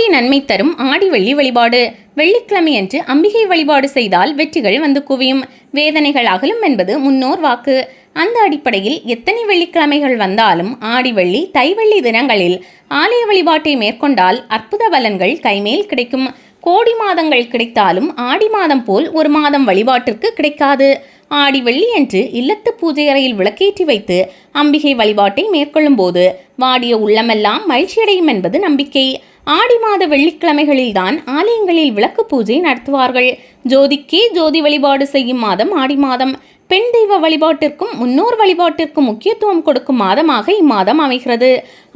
கோடி நன்மை தரும் ஆடி வெள்ளி வழிபாடு. வெள்ளிக்கிழமையன்று அம்பிகை வழிபாடு செய்தால் வெற்றிகள் வந்து குவியும். வேதனைகள் அகலும் என்பது முன்னோர் வாக்கு. அந்த அடிப்படையில் எத்தனை வெள்ளிக்கிழமைகள் வந்தாலும் ஆடி வெள்ளி தைவெள்ளி தினங்களில் ஆலய வழிபாட்டை மேற்கொண்டால் அற்புத பலன்கள் கைமேல் கிடைக்கும். கோடி மாதங்கள் கிடைத்தாலும் ஆடி மாதம் போல் ஒரு மாதம் வழிபாட்டிற்கு கிடைக்காது. ஆடி வெள்ளி என்று இல்லத்து பூஜை அறையில் விளக்கேற்றி வைத்து அம்பிகை வழிபாட்டை மேற்கொள்ளும் போது வாடிய உள்ளமெல்லாம் மகிழ்ச்சியடையும் என்பது நம்பிக்கை. ஆடி மாத வெள்ளிக்கிழமைகளில்தான் ஆலயங்களில் விளக்கு பூஜை நடத்துவார்கள். ஜோதிக்கே ஜோதி வழிபாடு செய்யும் மாதம் ஆடி மாதம். பெண் தெய்வ வழிபாட்டிற்கும் முன்னோர் வழிபாட்டிற்கும் முக்கியத்துவம் கொடுக்கும் மாதமாக இம்மாதம் அமைகிறது.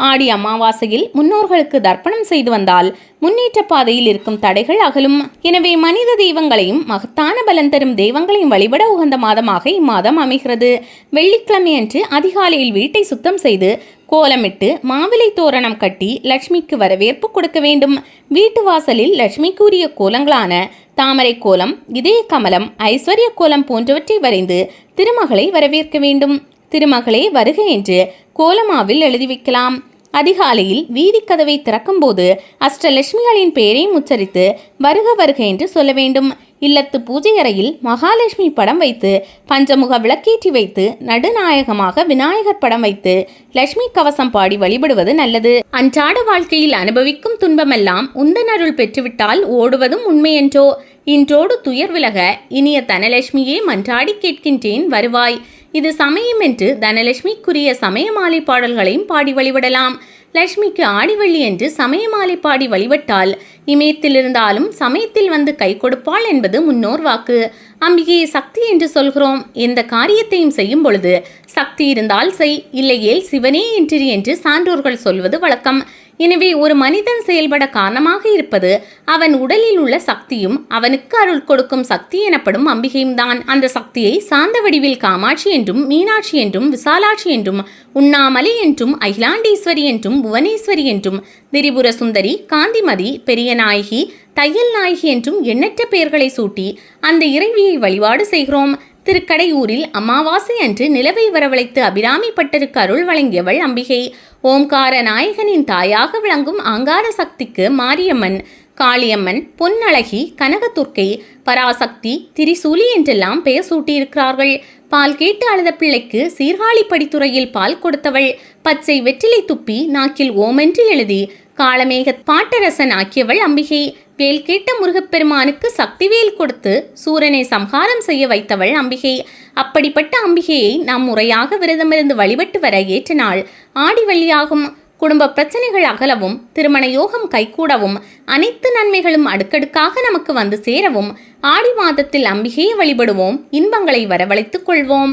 ஆடி அமாவாசையில் முன்னோர்களுக்கு தர்ப்பணம் செய்து வந்தால் முன்னேற்ற பாதையில் இருக்கும் தடைகள் அகலும். எனவே மனித தெய்வங்களையும் மகத்தான பலன் தரும் தெய்வங்களையும் வழிபட உகந்த மாதமாக இம்மாதம் அமைகிறது. வெள்ளிக்கிழமையன்று அதிகாலையில் வீட்டை சுத்தம் செய்து கோலமிட்டு மாவிலை தோரணம் கட்டி லட்சுமிக்கு வரவேற்பு கொடுக்க வேண்டும். வீட்டு வாசலில் லட்சுமிக்குரிய கோலங்களான தாமரை கோலம் இதய கமலம் ஐஸ்வர்ய கோலம் போன்றவற்றை வரைந்து திருமகளை வரவேற்க வேண்டும். திருமகளே வருக என்று கோலமாவில் எழுதி வைக்கலாம். அதிகாலையில் வீதி கதவை திறக்கும்போது அஷ்டலட்சுமிகளின் பெயரையும் உச்சரித்து வருக வருக என்று சொல்ல வேண்டும். இல்லத்து பூஜை அறையில் மகாலட்சுமி படம் வைத்து பஞ்சமுக விளக்கேற்றி வைத்து நடுநாயகமாக விநாயகர் படம் வைத்து லட்சுமி கவசம் பாடி வழிபடுவது நல்லது. அன்றாட வாழ்க்கையில் அனுபவிக்கும் துன்பமெல்லாம் உந்தனருள் பெற்றுவிட்டால் ஓடுவதும் உண்மையென்றோ. இன்றோடு துயர் விலக இனிய தனலட்சுமியே மன்றாடி கேட்கின்றேன் வருவாய். இது சமயம் என்று தனலட்சுமிக்குரிய சமய மாலை பாடல்களையும் பாடி வழிபடலாம். லட்சுமிக்கு ஆடிவள்ளி என்று சமய மாலை பாடி வழிபட்டால் இமயத்தில் இருந்தாலும் சமயத்தில் வந்து கை கொடுப்பாள் என்பது முன்னோர் வாக்கு. அம்பிகையை சக்தி என்று சொல்கிறோம். எந்த காரியத்தையும் செய்யும் பொழுது சக்தி இருந்தால் செய் இல்லையேல் சிவனே என்றிரு என்று சான்றோர்கள் சொல்வது வழக்கம். எனவே ஒரு மனிதன் செயல்பட காரணமாக இருப்பது அவன் உடலில் உள்ள சக்தியும் அவனுக்கு அருள் கொடுக்கும் சக்தி எனப்படும் அம்பிகையும் தான் அந்த சக்தியை சாந்த வடிவில் காமாட்சி என்றும் மீனாட்சி என்றும் விசாலாட்சி என்றும் உண்ணாமலை என்றும் அகிலாண்டீஸ்வரி என்றும் புவனேஸ்வரி என்றும் திரிபுர சுந்தரி காந்திமதி பெரிய நாயகி தையல் நாயகி என்றும் எண்ணற்ற பெயர்களை சூட்டி அந்த இறைவியை வழிபாடு செய்கிறோம். திருக்கடையூரில் அமாவாசை அன்று நிலவை வரவழைத்து அபிராமி பட்டருக்கு அருள் வழங்கியவள் அம்பிகை. ஓம்கார நாயகனின் தாயாக விளங்கும் ஆங்கார சக்திக்கு மாரியம்மன் காளியம்மன் பொன்னழகி கனகதுர்க்கை பராசக்தி திரிசூலி என்றெல்லாம் பெயர் சூட்டியிருக்கிறார்கள். பால் கேட்டு அழுத பிள்ளைக்கு சீர்காழி படித்துறையில் பால் கொடுத்தவள். பச்சை வெற்றிலை துப்பி நாக்கில் ஓமென்று எழுதி காளமேக பாட்டரசன் ஆக்கியவள் அம்பிகை. வேல் கேட்ட முருகப்பெருமானுக்கு சக்தி வேல் கொடுத்து சூரனை சம்ஹாரம் செய்ய வைத்தவள் அம்பிகை. அப்படிப்பட்ட அம்பிகையை நாம் முறையாக விரதமிருந்து வழிபட்டு வர ஏற்ற நாள் ஆடி வழியாகும் குடும்ப பிரச்சனைகள் அகலவும் திருமண யோகம் கைகூடவும் அனைத்து நன்மைகளும் அடுக்கடுக்காக நமக்கு வந்து சேரவும் ஆடி மாதத்தில் அம்பிகையை வழிபடுவோம் இன்பங்களை வரவழைத்துக் கொள்வோம்.